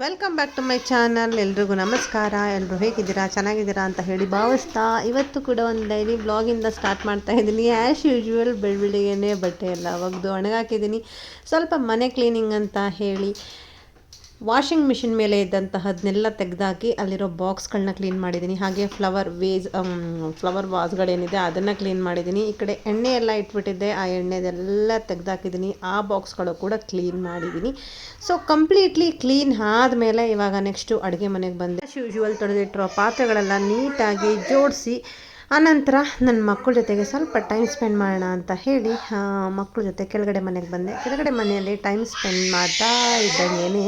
Welcome back to my channel ಎಲ್ರಿಗೂ ನಮಸ್ಕಾರ. ಎಲ್ಲರೂ ಹೇಗಿದ್ದೀರಾ? ಚೆನ್ನಾಗಿದ್ದೀರಾ ಅಂತ ಹೇಳಿ ಭಾವಿಸ್ತಾ ಇವತ್ತು ಕೂಡ ಒಂದು ಡೈಲಿ ಬ್ಲಾಗಿಂದ ಸ್ಟಾರ್ಟ್ ಮಾಡ್ತಾ ಇದ್ದೀನಿ. ಆ್ಯಸ್ ಯೂಶ್ವಲ್ ಬೆಳಬೆಳಿಗ್ಗೆನೇ ಬಟ್ಟೆ ಎಲ್ಲ ಒಗೆದು ಒಣಗಾಕಿದ್ದೀನಿ. ಸ್ವಲ್ಪ ಮನೆ ಕ್ಲೀನಿಂಗ್ ಅಂತ ಹೇಳಿ ವಾಷಿಂಗ್ ಮಿಷಿನ್ ಮೇಲೆ ಇದ್ದಂತಹದನ್ನೆಲ್ಲ ತೆಗೆದಾಕಿ ಅಲ್ಲಿರೋ ಬಾಕ್ಸ್ಗಳನ್ನ ಕ್ಲೀನ್ ಮಾಡಿದ್ದೀನಿ. ಹಾಗೆ ಫ್ಲವರ್ ವೇಸ್ ಫ್ಲವರ್ ವಾಸ್ಗಳೇನಿದೆ ಅದನ್ನು ಕ್ಲೀನ್ ಮಾಡಿದ್ದೀನಿ. ಈ ಕಡೆ ಎಣ್ಣೆ ಎಲ್ಲ ಇಟ್ಬಿಟ್ಟಿದ್ದೆ. ಆ ಎಣ್ಣೆದೆಲ್ಲ ತೆಗೆದಾಕಿದ್ದೀನಿ. ಆ ಬಾಕ್ಸ್ಗಳು ಕೂಡ ಕ್ಲೀನ್ ಮಾಡಿದ್ದೀನಿ. ಸೊ, ಕಂಪ್ಲೀಟ್ಲಿ ಕ್ಲೀನ್ ಆದಮೇಲೆ ಇವಾಗ ನೆಕ್ಸ್ಟು ಅಡುಗೆ ಮನೆಗೆ ಬಂದೆ. ಯೂಶುವಲ್ ತೊಳೆದಿಟ್ಟಿರೋ ಪಾತ್ರೆಗಳೆಲ್ಲ ನೀಟಾಗಿ ಜೋಡಿಸಿ, ಆನಂತರ ನನ್ನ ಮಕ್ಕಳ ಜೊತೆಗೆ ಸ್ವಲ್ಪ ಟೈಮ್ ಸ್ಪೆಂಡ್ ಮಾಡೋಣ ಅಂತ ಹೇಳಿ ಮಕ್ಕಳ ಜೊತೆ ಕೆಳಗಡೆ ಮನೆಗೆ ಬಂದೆ. ಕೆಳಗಡೆ ಮನೆಯಲ್ಲಿ ಟೈಮ್ ಸ್ಪೆಂಡ್ ಮಾಡ್ತಾ ಇದ್ದಂಗೆ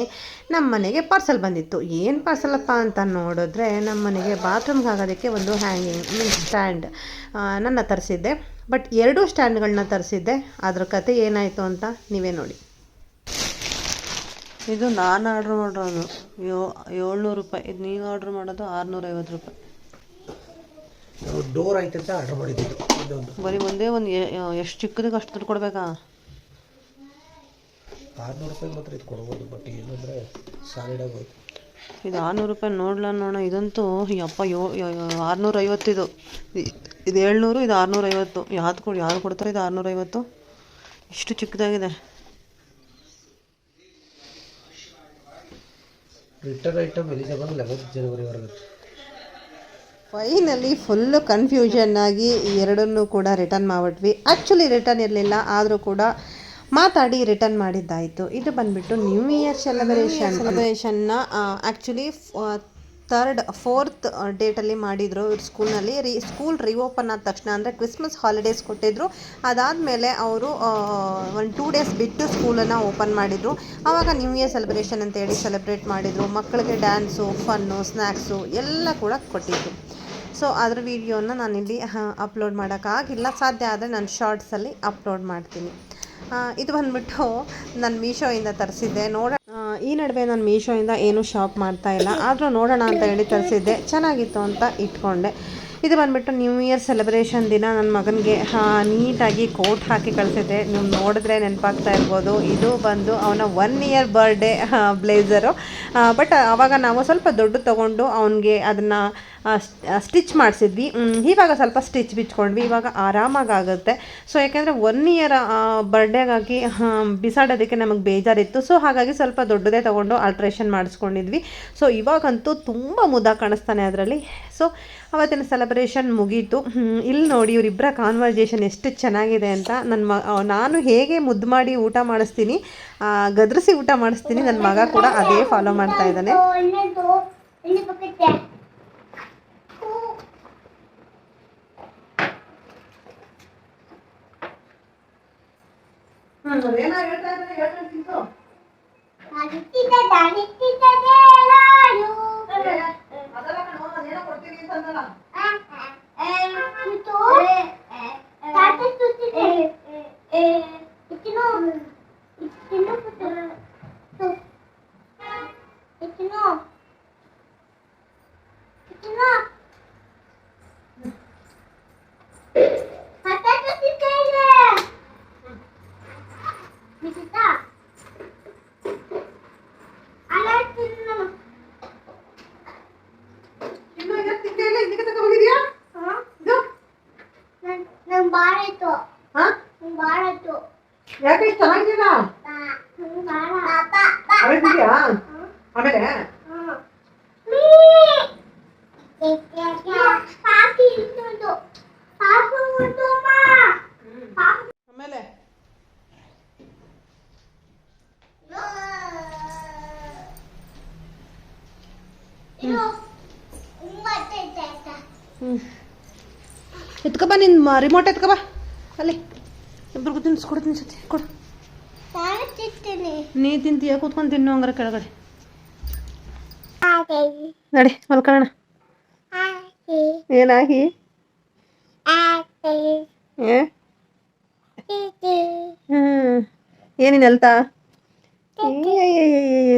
ನಮ್ಮ ಮನೆಗೆ ಪಾರ್ಸಲ್ ಬಂದಿತ್ತು. ಏನು ಪಾರ್ಸಲಪ್ಪ ಅಂತ ನೋಡಿದ್ರೆ ನಮ್ಮ ಮನೆಗೆ ಬಾತ್ರೂಮ್ಗೆ ಆಗೋದಕ್ಕೆ ಒಂದು ಹ್ಯಾಂಗಿಂಗ್ ಮೀನ್ಸ್ ಸ್ಟ್ಯಾಂಡ್ ನನ್ನ ತರಿಸಿದ್ದೆ. ಬಟ್ ಎರಡೂ ಸ್ಟ್ಯಾಂಡ್ಗಳನ್ನ ತರಿಸಿದ್ದೆ. ಅದ್ರ ಕತೆ ಏನಾಯಿತು ಅಂತ ನೀವೇ ನೋಡಿ. ಇದು ನಾನು ಆರ್ಡ್ರ್ ಮಾಡೋದು. ಯೋ ಏಳ್ನೂರು ರೂಪಾಯಿ. ಇದು ನೀವು ಆರ್ಡ್ರ್ ಮಾಡೋದು ಆರುನೂರೈವತ್ತು ರೂಪಾಯಿ. ಡೋರ್ ಐತೆ ಅಂತ ಆರ್ಡ್ರ್ ಮಾಡಿದ್ದು ಬರೀ ಒಂದೇ ಒಂದು ಎಷ್ಟು ಚಿಕ್ಕದಕ್ಕೆ ಅಷ್ಟು ದುಡ್ಡು ಕೊಡಬೇಕಾ? ಆರುನೂರು ರೂಪಾಯಿ ಮಾತ್ರ ಇದು ಕೊಡ್ಬೋದು ಬಟ್ ಏನಂದರೆ ಸಾಲಿಡಾಗಿ ಹೋಯ್ತು. ಇದು ಆರುನೂರು ರೂಪಾಯಿ ನೋಡ್ಲ ನೋಡೋಣ ಇದಂತೂ ಯಪ್ಪ ಯೋ ಆರುನೂರ ಐವತ್ತಿದು ಇದು. ಏಳ್ನೂರು ಇದು ಆರುನೂರೈವತ್ತು. ಯಾವ್ದು ಕೊಡು ಯಾರು ಕೊಡ್ತಾರೆ ಇದು ಆರುನೂರೈವತ್ತು? ಇಷ್ಟು ಚಿಕ್ಕದಾಗಿದೆ. ರಿಟರ್ನ್ ಐಟಮ್ ಎಲಿಜಿಬಲ್ ಲೆವೆಂತ್ ಜನವರಿವರೆಗೆ ಫೈನಲಿ ಫುಲ್ಲು ಕನ್ಫ್ಯೂಷನ್ ಆಗಿ ಎರಡನ್ನೂ ಕೂಡ ರಿಟರ್ನ್ ಮಾಡಿಬಿಟ್ವಿ. ಆ್ಯಕ್ಚುಲಿ ರಿಟರ್ನ್ ಇರಲಿಲ್ಲ ಆದರೂ ಕೂಡ ಮಾತಾಡಿ ರಿಟರ್ನ್ ಮಾಡಿದ್ದಾಯಿತು. ಇದು ಬಂದ್ಬಿಟ್ಟು ನ್ಯೂ ಇಯರ್ ಸೆಲೆಬ್ರೇಷನ್ ಸೆಲೆಬ್ರೇಷನ್ನ ಆ್ಯಕ್ಚುಲಿ ತರ್ಡ್ ಫೋರ್ತ್ ಡೇಟಲ್ಲಿ ಮಾಡಿದರು ಇವ್ರ ಸ್ಕೂಲ್ನಲ್ಲಿ ರೀ ಸ್ಕೂಲ್ ರಿಓಪನ್ ಆದ ತಕ್ಷಣ ಅಂದರೆ ಕ್ರಿಸ್ಮಸ್ ಹಾಲಿಡೇಸ್ ಕೊಟ್ಟಿದ್ದರು ಅದಾದಮೇಲೆ ಅವರು ಒಂದು ಟೂ ಡೇಸ್ ಬಿಟ್ಟು ಸ್ಕೂಲನ್ನು ಓಪನ್ ಮಾಡಿದರು. ಆವಾಗ ನ್ಯೂ ಇಯರ್ ಸೆಲೆಬ್ರೇಷನ್ ಅಂತೇಳಿ ಸೆಲೆಬ್ರೇಟ್ ಮಾಡಿದರು. ಮಕ್ಕಳಿಗೆ ಡ್ಯಾನ್ಸು ಫನ್ನು ಸ್ನ್ಯಾಕ್ಸು ಎಲ್ಲ ಕೂಡ ಕೊಟ್ಟಿದ್ರು. ಸೊ ಅದರ ವಿಡಿಯೋನ ನಾನಿಲ್ಲಿ ಅಪ್ಲೋಡ್ ಮಾಡೋಕ್ಕಾಗಿಲ್ಲ ಸಾಧ್ಯ ಆದರೆ ನಾನು ಶಾರ್ಟ್ಸಲ್ಲಿ ಅಪ್ಲೋಡ್ ಮಾಡ್ತೀನಿ. ಇದು ಬಂದ್ಬಿಟ್ಟು ನಾನು ಮೀಶೋಯಿಂದ ತರಿಸಿದ್ದೆ. ನೋಡ ಈ ನಡುವೆ ನಾನು ಮೀಶೋಯಿಂದ ಏನು ಶಾಪ್ ಮಾಡ್ತಾ ಇಲ್ಲ. ಆದರೂ ನೋಡೋಣ ಅಂತ ಹೇಳಿ ತರಿಸಿದ್ದೆ. ಚೆನ್ನಾಗಿತ್ತು ಅಂತ ಇಟ್ಕೊಂಡೆ. ಇದು ಬಂದ್ಬಿಟ್ಟು ನ್ಯೂ ಇಯರ್ ಸೆಲೆಬ್ರೇಷನ್ ದಿನ ನನ್ನ ಮಗನಿಗೆ ನೀಟಾಗಿ ಕೋಟ್ ಹಾಕಿ ಕಳಿಸಿದ್ದೆ. ನೀವು ನೋಡಿದ್ರೆ ನೆನಪಾಗ್ತಾ ಇರ್ಬೋದು. ಇದು ಬಂದು ಅವನ one year birthday blazer but ಆವಾಗ ನಾವು ಸ್ವಲ್ಪ ದೊಡ್ಡ ತೊಗೊಂಡು ಅವನಿಗೆ ಅದನ್ನು ಸ್ಟಿಚ್ ಮಾಡಿಸಿದ್ವಿ. ಇವಾಗ ಸ್ವಲ್ಪ ಸ್ಟಿಚ್ ಬಿಚ್ಕೊಂಡ್ವಿ. ಇವಾಗ ಆರಾಮಾಗಿ ಆಗುತ್ತೆ ಸೊ ಯಾಕೆಂದರೆ ಒನ್ ಇಯರ್ ಬರ್ಡೇಗಾಗಿ ಬಿಸಾಡೋದಕ್ಕೆ ನಮಗೆ ಬೇಜಾರಿತ್ತು. ಸೊ ಹಾಗಾಗಿ ಸ್ವಲ್ಪ ದೊಡ್ಡದೇ ತೊಗೊಂಡು ಆಲ್ಟ್ರೇಷನ್ ಮಾಡಿಸ್ಕೊಂಡಿದ್ವಿ. ಸೊ ಇವಾಗಂತೂ ತುಂಬ ಮುದ ಕಾಣಿಸ್ತಾನೆ ಅದರಲ್ಲಿ. ಸೊ ಅವತ್ತಿನ ಸೆಲೆಬ್ರೇಷನ್ ಮುಗೀತು. ಇಲ್ಲಿ ನೋಡಿ ಇವರಿಬ್ಬರ ಕಾನ್ವರ್ಜೇಷನ್ ಎಷ್ಟು ಚೆನ್ನಾಗಿದೆ ಅಂತ. ನನ್ನ ಮ ನಾನು ಹೇಗೆ ಮುದ್ದು ಮಾಡಿ ಊಟ ಮಾಡಿಸ್ತೀನಿ ಗದ್ರಿಸಿ ಊಟ ಮಾಡಿಸ್ತೀನಿ ನನ್ನ ಮಗ ಕೂಡ ಅದೇ ಫಾಲೋ ಮಾಡ್ತಾ ಇದ್ದಾನೆ. ನಂಗೆ ಭಾಳ ಆಯ್ತು ನಂಗೆ ಅದೆಲ್ಲ ಆಯ್ತು ಯಾಕೆ ಕೊಡ್ತೀನಿ ಚೆನ್ನಾಗಿದೆಯಲ್ಲ ನಂಗೆ ಭಾಳ ಆಮೇಲೆ ಪಾಪಿ ಇರ್ತದು ಪಾಪು ಉಂಟಮ್ಮ ಪಾಪು ಆಮೇಲೆ ಇದು ಮತ್ತೆ ತಾತ ಎತ್ಕೊಬ ನಿನ್ನ ರಿಮೋಟ್ ಎತ್ಕೊಬ ಅಲ್ಲಿ. ಇಬ್ರಿಗೂ ತಿನ್ಸ್ಕೊಡ್ತೀನಿ ಸತಿ ಕೊಡು. ನೀ ತಿಂತೀಯ? ಕೂತ್ಕೊಂಡು ತಿನ್ನು ಹಂಗಾರೆ ಕೆಳಗಡೆ. ನಡಿ ಮಲ್ಕೊಳ್ಳೋಣ. ಏನಾಗಿ ಏನಿನ್ ಅಲ್ತಾ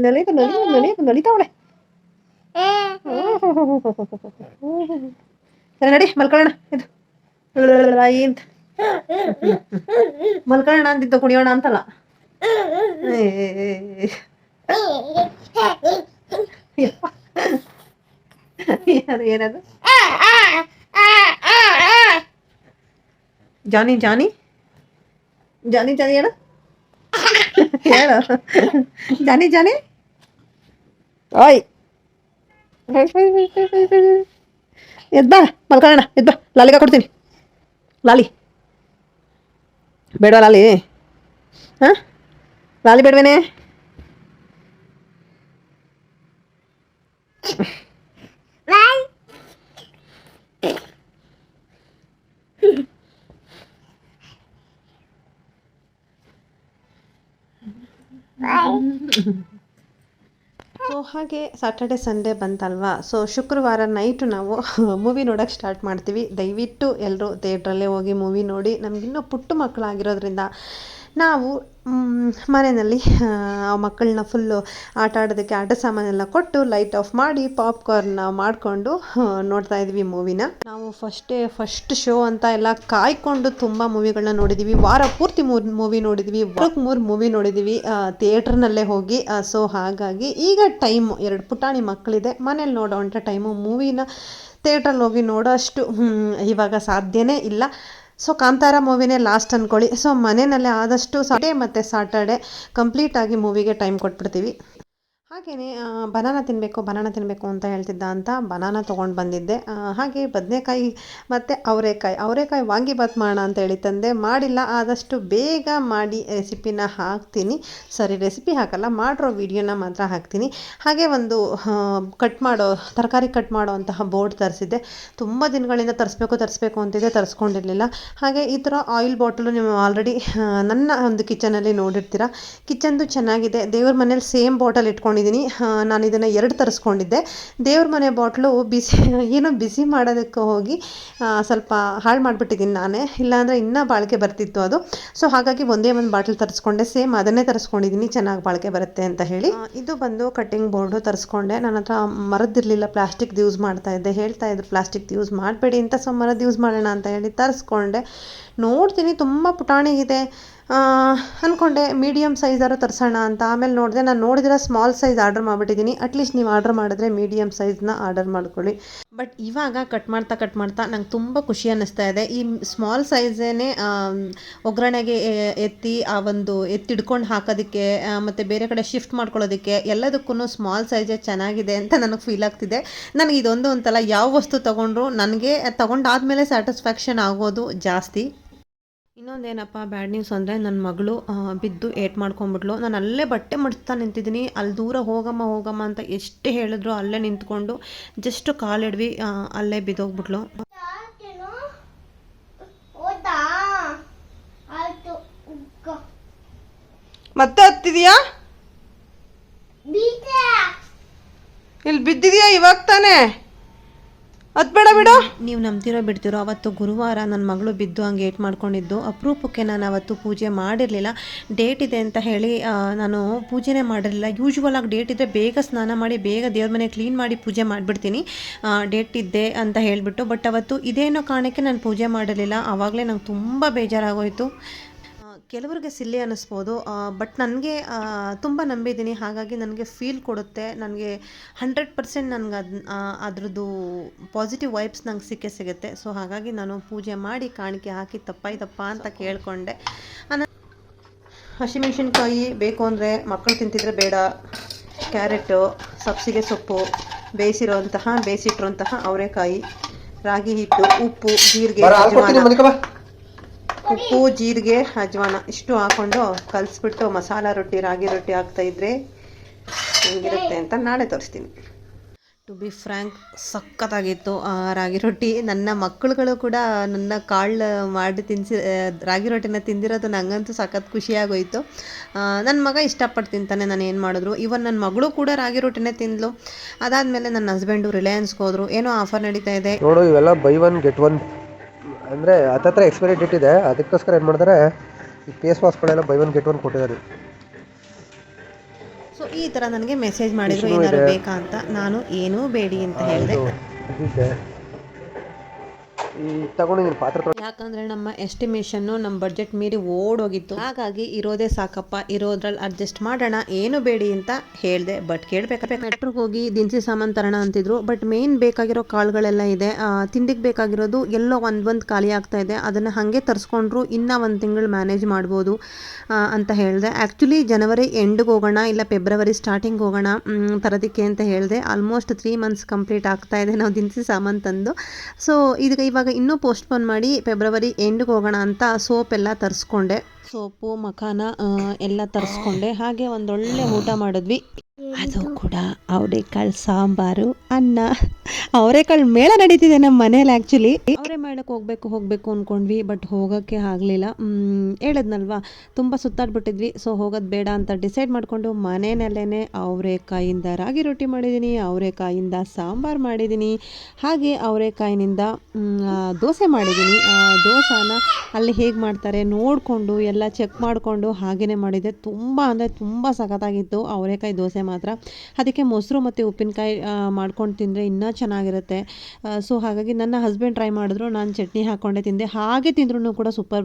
ನಲಿತ? ನಲಿ ನಲಿತ ನಲಿತಾವಳೆ. ಸರಿ ನಡಿ ಮಲ್ಕೊಳ್ಳೋಣ. ಇದು. ಅಂತ ಮಲ್ಕೊಳ್ಳೋಣ ಅಂತಿದ್ದ ಕುಡಿಯೋಣ ಅಂತಲ್ಲ ಏನದು? ಜಾನಿ ಜಾನಿ? ಜಾನಿ ಜಾನಿ ಹೇಳ. ಹೇಳು. Johnny Johnny? ಓಯ್. ಎದ್ಬಾ ಮಲ್ಕೊಳ್ಳೋಣ ಎದ್ಬಾ ಲಾಲಿಗ ಕೊಡ್ತೀನಿ. లాలి. బేడవా లాలి. లాలి బేడవేనే? Bye. ಹಾಗೆ ಸಾಟರ್ಡೆ ಸಂಡೇ ಬಂತಲ್ವಾ? ಸೊ ಶುಕ್ರವಾರ ನೈಟು ನಾವು ಮೂವಿ ನೋಡೋಕೆ ಸ್ಟಾರ್ಟ್ ಮಾಡ್ತೀವಿ. ದಯವಿಟ್ಟು ಎಲ್ಲರೂ ಥಿಯೇಟ್ರಲ್ಲೇ ಹೋಗಿ ಮೂವಿ ನೋಡಿ. ನಮಗಿನ್ನೂ ಪುಟ್ಟ ಮಕ್ಕಳಾಗಿರೋದ್ರಿಂದ ನಾವು ಮನೆಯಲ್ಲಿ ಮಕ್ಕಳನ್ನ ಫುಲ್ಲು ಆಟ ಆಡೋದಕ್ಕೆ ಆಟ ಸಾಮಾನೆಲ್ಲ ಕೊಟ್ಟು ಲೈಟ್ ಆಫ್ ಮಾಡಿ ಪಾಪ್ಕಾರ್ನ್ ಮಾಡಿಕೊಂಡು ನೋಡ್ತಾ ಇದ್ವಿ ಮೂವಿನ ನಾವು ಫಸ್ಟೇ ಫಸ್ಟ್ ಶೋ ಅಂತ ಎಲ್ಲ ಕಾಯ್ಕೊಂಡು ತುಂಬ ಮೂವಿಗಳನ್ನ ನೋಡಿದ್ದೀವಿ ವಾರ ಪೂರ್ತಿ ಮೂರು ಮೂವಿ ನೋಡಿದ್ವಿ. ವಾರಕ್ಕೆ ಮೂರು ಮೂವಿ ನೋಡಿದ್ದೀವಿ ಥಿಯೇಟ್ರ್ನಲ್ಲೇ ಹೋಗಿ ಸೊ ಹಾಗಾಗಿ ಈಗ ಟೈಮು ಎರಡು ಪುಟಾಣಿ ಮಕ್ಕಳಿದೆ ಮನೇಲಿ ನೋಡೋ ಟೈಮು ಮೂವಿನ ಥಿಯೇಟ್ರಲ್ಲಿ ಹೋಗಿ ನೋಡೋ ಅಷ್ಟು ಇವಾಗ ಸಾಧ್ಯನೇ ಇಲ್ಲ. ಸೊ ಕಾಂತಾರ ಮೂವಿನೇ ಲಾಸ್ಟ್ ಅಂದ್ಕೊಳ್ಳಿ ಸೊ ಮನೆಯಲ್ಲೇ ಆದಷ್ಟು ಸಂಡೇ ಮತ್ತು ಸಾಟರ್ಡೆ ಕಂಪ್ಲೀಟಾಗಿ ಮೂವಿಗೆ ಟೈಮ್ ಕೊಟ್ಬಿಡ್ತೀವಿ. ಹಾಗೆಯೇ ಬನಾನ ತಿನ್ನಬೇಕು ಬನಾನ ತಿನ್ನಬೇಕು ಅಂತ ಹೇಳ್ತಿದ್ದ ಅಂತ ಬನಾನ ತೊಗೊಂಡು ಬಂದಿದ್ದೆ. ಹಾಗೆ ಬದನೆಕಾಯಿ ಮತ್ತು ಅವರೆಕಾಯಿ ಅವರೆಕಾಯಿ ವಾಂಗಿಬಾತ್ ಮಾಡೋಣ ಅಂತ ಹೇಳಿ ತಂದೆ, ಮಾಡಿಲ್ಲ, ಆದಷ್ಟು ಬೇಗ ಮಾಡಿ ರೆಸಿಪಿನ ಹಾಕ್ತೀನಿ. ಸರಿ, ರೆಸಿಪಿ ಹಾಕಲ್ಲ, ಮಾಡಿರೋ ವಿಡಿಯೋನ ಮಾತ್ರ ಹಾಕ್ತೀನಿ. ಹಾಗೆ ಒಂದು ಕಟ್ ಮಾಡೋ, ತರಕಾರಿ ಕಟ್ ಮಾಡೋ ಅಂತಹ ಬೋರ್ಡ್ ತರಿಸಿದ್ದೆ. ತುಂಬ ದಿನಗಳಿಂದ ತರಿಸ್ಬೇಕು ತರಿಸ್ಬೇಕು ಅಂತಿದ್ದೆ, ತರಿಸ್ಕೊಂಡಿರಲಿಲ್ಲ. ಹಾಗೆ ಈ ಥರ ಆಯಿಲ್ ಬಾಟಲು ನೀವು ಆಲ್ರೆಡಿ ನನ್ನ ಒಂದು ಕಿಚನಲ್ಲಿ ನೋಡಿರ್ತೀರ. ಕಿಚನ್ದು ಚೆನ್ನಾಗಿದೆ, ದೇವ್ರ ಮನೇಲಿ ಸೇಮ್ ಬಾಟಲ್ ಇಟ್ಕೊಂಡಿದ್ದೀನಿ ಆ, ನಾನು ಇದನ್ನು ಎರಡು ತರಿಸ್ಕೊಂಡಿದ್ದೆ. ದೇವ್ರ ಮನೆ ಬಾಟ್ಲು ಬಿಸಿ ಏನೋ ಬಿಸಿ ಮಾಡೋದಕ್ಕೆ ಹೋಗಿ ಸ್ವಲ್ಪ ಹಾಳು ಮಾಡಿಬಿಟ್ಟಿದ್ದೀನಿ ನಾನೇ. ಇಲ್ಲಾಂದರೆ ಇನ್ನೂ ಬಾಳಿಕೆ ಬರ್ತಿತ್ತು ಅದು. ಸೊ ಹಾಗಾಗಿ ಒಂದೇ ಒಂದು ಬಾಟ್ಲ್ ತರಿಸ್ಕೊಂಡೆ. ಸೇಮ್ ಅದನ್ನೇ ತರಿಸ್ಕೊಂಡಿದ್ದೀನಿ. ಚೆನ್ನಾಗಿ ಬಾಳಿಕೆ ಬರುತ್ತೆ ಅಂತ ಹೇಳಿ. ಇದು ಬಂದು ಕಟ್ಟಿಂಗ್ ಬೋರ್ಡು ತರಿಸ್ಕೊಂಡೆ. ನನ್ನ ಹತ್ರ ಮರದಿರಲಿಲ್ಲ ಪ್ಲಾಸ್ಟಿಕ್ದು ಯೂಸ್ ಮಾಡ್ತಾ ಇದ್ದೆ. ಹೇಳ್ತಾ ಇದ್ರು ಪ್ಲಾಸ್ಟಿಕ್ ಯೂಸ್ ಮಾಡಬೇಡಿ. ಅಂತ ಸೊ ಮರದ ಯೂಸ್ ಮಾಡೋಣ ಅಂತ ಹೇಳಿ ತರಿಸ್ಕೊಂಡೆ. ನೋಡ್ತೀನಿ ತುಂಬ ಆ, ಅಂದ್ಕೊಂಡೆ ಮೀಡಿಯಮ್ ಸೈಜಾರು ತರಿಸೋಣ ಅಂತ. ಆಮೇಲೆ ನೋಡಿದೆ ನಾನು ನೋಡಿದ್ರೆ ಸ್ಮಾಲ್ ಸೈಜ್ ಆರ್ಡರ್ ಮಾಡಿಬಿಟ್ಟಿದ್ದೀನಿ ಅಟ್ಲೀಸ್ಟ್ ನೀವು ಆರ್ಡರ್ ಮಾಡಿದ್ರೆ ಮೀಡಿಯಮ್ ಸೈಜ್ನ ಆರ್ಡರ್ ಮಾಡ್ಕೊಳ್ಳಿ. ಬಟ್ ಇವಾಗ ಕಟ್ ಮಾಡ್ತಾ ಕಟ್ ಮಾಡ್ತಾ ನಂಗೆ ತುಂಬ ಖುಷಿ ಅನ್ನಿಸ್ತಾ ಇದೆ. ಈ ಸ್ಮಾಲ್ ಸೈಜೇನೆ ಒಗ್ಗರಣೆಗೆ ಎತ್ತಿ ಆ ಒಂದು ಎತ್ತಿಡ್ಕೊಂಡು ಹಾಕೋದಕ್ಕೆ ಮತ್ತು ಬೇರೆ ಕಡೆ ಶಿಫ್ಟ್ ಮಾಡ್ಕೊಳ್ಳೋದಕ್ಕೆ ಎಲ್ಲದಕ್ಕೂ ಸ್ಮಾಲ್ ಸೈಜೇ ಚೆನ್ನಾಗಿದೆ ಅಂತ ನನಗೆ ಫೀಲ್ ಆಗ್ತಿದೆ. ನನಗೆ ಇದೊಂದು ಅಂತಲ್ಲ ಯಾವ ವಸ್ತು ತೊಗೊಂಡ್ರು ನನಗೆ ತಗೊಂಡಾದ್ಮೇಲೆ ಸ್ಯಾಟಿಸ್ಫ್ಯಾಕ್ಷನ್ ಆಗೋದು ಜಾಸ್ತಿ. ಇನ್ನೊಂದೇನಪ್ಪ ಬ್ಯಾಡ್ ನ್ಯೂಸ್ ಅಂದರೆ ನನ್ನ ಮಗಳು ಬಿದ್ದು ಏಟ್ ಮಾಡ್ಕೊಂಬಿಟ್ಲು ನಾನು ಅಲ್ಲೇ ಬಟ್ಟೆ ಮಡಿಸ್ತಾ ನಿಂತಿದ್ದೀನಿ. ಅಲ್ಲಿ ದೂರ ಹೋಗಮ್ಮ ಹೋಗಮ್ಮ ಅಂತ ಎಷ್ಟು ಹೇಳಿದ್ರು ಅಲ್ಲೇ ನಿಂತ್ಕೊಂಡು ಜಸ್ಟ್ ಕಾಲಿಡ್ವಿ ಅಲ್ಲೇ ಬಿದ್ದೋಗ್ಬಿಟ್ಲು. ಮತ್ತೆ ಹತ್ತಿದ್ಯಾ? ಇಲ್ಲಿ ಬಿದ್ದಿದ್ಯಾ ಇವಾಗ ತಾನೇ? ಹತ್ಬೇಡ ಬಿಡ ನೀವು ನಂಬ್ತಿರೋ ಬಿಡ್ತಿರೋ, ಅವತ್ತು ಗುರುವಾರ ನನ್ನ ಮಗಳು ಬಿದ್ದು ಹಂಗೆ ಏಟ್ ಮಾಡ್ಕೊಂಡಿದ್ದು, ಅಪರೂಪಕ್ಕೆ ನಾನು ಅವತ್ತು ಪೂಜೆ ಮಾಡಿರಲಿಲ್ಲ. ಡೇಟ್ ಇದೆ ಅಂತ ಹೇಳಿ ನಾನು ಪೂಜೆನೇ ಮಾಡಿರಲಿಲ್ಲ. ಯೂಶುವಲ್ ಆಗಿ ಡೇಟ್ ಇದ್ದರೆ ಬೇಗ ಸ್ನಾನ ಮಾಡಿ, ಬೇಗ ದೇವ್ರ ಮನೆ ಕ್ಲೀನ್ ಮಾಡಿ ಪೂಜೆ ಮಾಡಿಬಿಡ್ತೀನಿ. ಡೇಟ್ ಇದ್ದೆ ಅಂತ ಹೇಳಿಬಿಟ್ಟು, ಬಟ್ ಅವತ್ತು ಇದೇನೋ ಕಾರಣಕ್ಕೆ ನಾನು ಪೂಜೆ ಮಾಡಿರಲಿಲ್ಲ. ಆವಾಗಲೇ ನಂಗೆ ತುಂಬ ಬೇಜಾರಾಗೋಯಿತು. ಕೆಲವ್ರಿಗೆ ಸಿಲ್ಲಿ ಅನ್ನಿಸ್ಬೋದು ಬಟ್ ನನಗೆ ತುಂಬ ನಂಬಿದ್ದೀನಿ. ಹಾಗಾಗಿ ನನಗೆ ಫೀಲ್ ಕೊಡುತ್ತೆ. ನನಗೆ ಹಂಡ್ರೆಡ್ ಪರ್ಸೆಂಟ್ ನನಗೆ ಅದು ಅದ್ರದ್ದು ಪಾಸಿಟಿವ್ ವೈಬ್ಸ್ ನಂಗೆ ಸಿಕ್ಕೇ ಸಿಗುತ್ತೆ. ಸೊ ಹಾಗಾಗಿ ನಾನು ಪೂಜೆ ಮಾಡಿ ಕಾಣಿಕೆ ಹಾಕಿ ತಪ್ಪಾಯ್ತಪ್ಪ ಅಂತ ಕೇಳಿಕೊಂಡೆ. ಹಸಿಮೆಣಸಿನ್ಕಾಯಿ ಬೇಕು ಅಂದರೆ ಮಕ್ಕಳು ತಿಂತಿದ್ರೆ ಬೇಡ. ಕ್ಯಾರೆಟು ಸಬ್ಸಿಗೆ ಸೊಪ್ಪು ಬೇಯಿಸಿರೋಂತಹ ಬೇಯಿಸಿಟ್ಟಿರುವಂತಹ ಅವರೆಕಾಯಿ ರಾಗಿ ಹಿಟ್ಟು ಉಪ್ಪು ಜೀರಿಗೆ ಬರ ಹಾಲು ಕೊಡ್ತೀನಿ ಅಜ್ವಾನ. ಮನಿಕ ಬಾ ಉಪ್ಪು ಜೀರಿಗೆ ಅಜ್ವಾನ ಇಷ್ಟು ಹಾಕೊಂಡು ಕಲಿಸ್ಬಿಟ್ಟು ಮಸಾಲ ರೊಟ್ಟಿ ರಾಗಿ ರೊಟ್ಟಿ ಹಾಕ್ತಾ ಇದ್ರೆ ಹೆಂಗಿರುತ್ತೆ ಅಂತ ನಾಳೆ ತೋರಿಸ್ತೀನಿ. ಟು ಬಿ ಫ್ರ್ಯಾಂಕ್ ಸಖತ್ತಾಗಿತ್ತು ಆ, ರಾಗಿ ರೊಟ್ಟಿ. ನನ್ನ ಮಕ್ಕಳುಗಳು ಕೂಡ ನನ್ನ ಕಾಳು ಮಾಡಿ ತಿನ್ಸಿ ರಾಗಿ ರೊಟ್ಟಿನ ತಿಂದಿರೋದು ನನಗಂತೂ ಸಖತ್ ಖುಷಿಯಾಗೋಯಿತು. ನನ್ನ ಮಗ ಇಷ್ಟಪಟ್ಟು ತಿಂತಾನೆ ನಾನು ಏನು ಮಾಡಿದ್ರು. ಇವನ್ ನನ್ನ ಮಗಳು ಕೂಡ ರಾಗಿ ರೊಟ್ಟಿನೇ ತಿಂದ್ಲು. ಅದಾದಮೇಲೆ ನನ್ನ ಹಸ್ಬೆಂಡು ರಿಲಯನ್ಸ್ಗೆ ಹೋದರು. ಏನೋ ಆಫರ್ ನಡೀತಾ ಇದೆ. ನೋಡು ಇವೆಲ್ಲ ಬೈ ಒನ್ ಗೆಟ್ ಒನ್ ಅಂದರೆ ಹತ್ತತ್ರ ಎಕ್ಸ್ಪೈರಿ ಡೇಟ್ ಇದೆ ಅದಕ್ಕೋಸ್ಕರ ಏನು ಮಾಡಿದ್ರೆ ಈ ಫೇಸ್ ವಾಶ್ಗಳೆಲ್ಲ ಬೈ ಒನ್ ಗೆಟ್ ಒನ್ ಕೊಟ್ಟಿದ್ದಾರೆ. ಸೊ ಈ ಥರ ನನಗೆ ಮೆಸೇಜ್ ಮಾಡಿದ್ರು ಏನಾದ್ರು ಬೇಕಾ ಅಂತ ನಾನು ಏನೂ ಬೇಡಿ ಅಂತ ಹೇಳಿದೆ. ತಗೊಂಡಿದ್ದೀನಿ ಪಾತ್ರ ಯಾಕಂದ್ರೆ ನಮ್ಮ ಎಸ್ಟಿಮೇಷನ್ನು ನಮ್ಮ ಬಜೆಟ್ ಮೀರಿ ಓಡೋಗಿತ್ತು. ಹಾಗಾಗಿ ಇರೋದೇ ಸಾಕಪ್ಪ ಇರೋದ್ರಲ್ಲಿ ಅಡ್ಜಸ್ಟ್ ಮಾಡೋಣ ಏನು ಬೇಡಿ ಅಂತ ಹೇಳಿದೆ. ಬಟ್ ಕೇಳಬೇಕಾದ್ರೆ ಮೆಟ್ರಿಗೆ ಹೋಗಿ ದಿನಸಿ ಸಾಮಾನು ತರೋಣ ಅಂತಿದ್ರು. ಬಟ್ ಮೇನ್ ಬೇಕಾಗಿರೋ ಕಾಳುಗಳೆಲ್ಲ ಇದೆ. ತಿಂಡಿಗೆ ಬೇಕಾಗಿರೋದು ಎಲ್ಲೋ ಒಂದು ಒಂದು ಖಾಲಿ ಆಗ್ತಾ ಇದೆ. ಅದನ್ನು ಹಾಗೆ ತರಿಸ್ಕೊಂಡ್ರು ಇನ್ನ ಒಂದು ತಿಂಗಳು ಮ್ಯಾನೇಜ್ ಮಾಡ್ಬೋದು ಅಂತ ಹೇಳಿದೆ. ಆ್ಯಕ್ಚುಲಿ ಜನವರಿ ಎಂಡ್ಗೆ ಹೋಗೋಣ ಇಲ್ಲ ಫೆಬ್ರವರಿ ಸ್ಟಾರ್ಟಿಂಗ್ ಹೋಗೋಣ ತರೋದಕ್ಕೆ ಅಂತ ಹೇಳಿದೆ. ಆಲ್ಮೋಸ್ಟ್ ತ್ರೀ ಮಂತ್ಸ್ ಕಂಪ್ಲೀಟ್ ಆಗ್ತಾ ಇದೆ. ನಾವು ದಿನಸಿ ಸಾಮಾನು ತಂದು. ಸೊ ಇದಕ್ಕೆ ಇವಾಗ ಇನ್ನೂ ಪೋಸ್ಟ್ಪೋನ್ ಮಾಡಿ ಫೆಬ್ರವರಿ ಎಂಡ್ಗೆ ಹೋಗೋಣ ಅಂತ ಸೋಪ್ ಎಲ್ಲ ತರಿಸ್ಕೊಂಡೆ. ಸೋಪು, ಮಖಾನ ಎಲ್ಲ ತರಿಸ್ಕೊಂಡೆ. ಹಾಗೆ ಒಂದೊಳ್ಳೆ ಊಟ ಮಾಡಿದ್ವಿ. ಅದು ಕೂಡ ಅವರೆಕಾಳು ಸಾಂಬಾರು, ಅನ್ನ. ಅವರೆಕಾಳು ಮೇಳ ನಡೀತಿದೆ ನಮ್ಮ ಮನೇಲಿ ಆ್ಯಕ್ಚುಲಿ ಅವರೇ ಮೇಳಕ್ಕೆ ಹೋಗ್ಬೇಕು, ಹೋಗಬೇಕು ಅಂದ್ಕೊಂಡ್ವಿ ಬಟ್ ಹೋಗೋಕ್ಕೆ ಆಗಲಿಲ್ಲ. ಹೇಳಿದ್ನಲ್ವಾ? ತುಂಬ ಸುತ್ತಾಡ್ಬಿಟ್ಟಿದ್ವಿ. ಸೊ ಹೋಗೋದು ಬೇಡ ಅಂತ ಡಿಸೈಡ್ ಮಾಡಿಕೊಂಡು ಮನೆಯಲ್ಲೇ ಅವರೆಕಾಯಿಂದ ರಾಗಿ ರೊಟ್ಟಿ ಮಾಡಿದ್ದೀನಿ ಅವರೆಕಾಯಿಂದ ಸಾಂಬಾರು ಮಾಡಿದ್ದೀನಿ ಹಾಗೆ ಅವರೆಕಾಯಿನಿಂದ ದೋಸೆ ಮಾಡಿದ್ದೀನಿ ದೋಸಾನ ದೋಸೆನ ಅಲ್ಲಿ ಹೇಗೆ ಮಾಡ್ತಾರೆ ನೋಡಿಕೊಂಡು ಎಲ್ಲ ಚೆಕ್ ಮಾಡಿಕೊಂಡು ಹಾಗೆಯೇ ಮಾಡಿದ್ದೆ ತುಂಬ ಅಂದರೆ ತುಂಬ ಸಖತ್ತಾಗಿತ್ತು. ಅವರೆಕಾಯಿ ದೋಸೆ ಮಾತ್ರ. ಅದಕ್ಕೆ ಮೊಸರು ಮತ್ತು ಉಪ್ಪಿನಕಾಯಿ ಮಾಡ್ಕೊಂಡು ತಿಂದರೆ ಇನ್ನೂ ಚೆನ್ನಾಗಿರುತ್ತೆ. ಸೊ ಹಾಗಾಗಿ ನನ್ನ ಹಸ್ಬೆಂಡ್ ಟ್ರೈ ಮಾಡಿದ್ರು. ನಾನು ಚಟ್ನಿ ಹಾಕ್ಕೊಂಡೆ ತಿಂದೆ. ಹಾಗೆ ತಿಂದ್ರೂ ಕೂಡ ಸೂಪರ್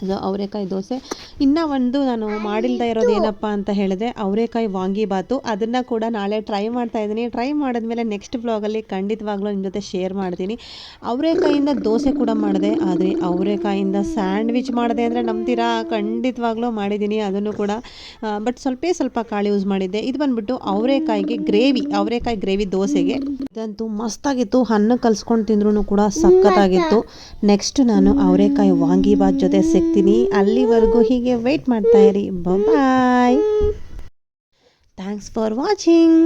ಅದು ಅವರೆಕಾಯಿ ದೋಸೆ. ಇನ್ನೂ ಒಂದು ನಾನು ಮಾಡಿಲ್ಲದೆ ಇರೋದು ಏನಪ್ಪ ಅಂತ ಹೇಳಿದೆ ಅವರೆಕಾಯಿ ವಾಂಗಿಬಾತು ಅದನ್ನು ಕೂಡ ನಾಳೆ ಟ್ರೈ ಮಾಡ್ತಾ ಇದ್ದೀನಿ. ಟ್ರೈ ಮಾಡಿದ್ಮೇಲೆ ನೆಕ್ಸ್ಟ್ ಬ್ಲಾಗಲ್ಲಿ ಖಂಡಿತವಾಗ್ಲೂ ನಿಮ್ಮ ಜೊತೆ ಶೇರ್ ಮಾಡ್ತೀನಿ. ಅವರೆಕಾಯಿಂದ ದೋಸೆ ಕೂಡ ಮಾಡಿದೆ ಆದರೆ ಅವರೆಕಾಯಿಂದ ಸ್ಯಾಂಡ್ವಿಚ್ ಮಾಡಿದೆ ಅಂದರೆ ನಂಬ್ತೀರಾ? ಖಂಡಿತವಾಗ್ಲೂ ಮಾಡಿದ್ದೀನಿ ಅದನ್ನು ಕೂಡ. ಬಟ್ ಸ್ವಲ್ಪ ಸ್ವಲ್ಪ ಕಾಳು ಯೂಸ್ ಮಾಡಿದ್ದೆ. ಇದು ಬಂದ್ಬಿಟ್ಟು ಅವರೆಕಾಯಿಗೆ ಗ್ರೇವಿ ಅವರೆಕಾಯಿ ಗ್ರೇವಿ ದೋಸೆಗೆ. ಇದಂತೂ ಮಸ್ತಾಗಿತ್ತು. ಹಣ್ಣು ಕಲ್ಸ್ಕೊಂಡು ತಿಂದ್ರೂ ಕೂಡ ಸಖತ್ತಾಗಿತ್ತು. ನೆಕ್ಸ್ಟ್ ನಾನು ಅವರೆಕಾಯಿ ವಾಂಗಿಬಾತ್ ಜೊತೆ ಸಿಗ್ತೀನಿ ಅಲ್ಲಿವರೆಗೂ ಹೀಗೆ ವೆಯ್ಟ್ ಮಾಡ್ತಾ ಇರಿ. Bye thanks for watching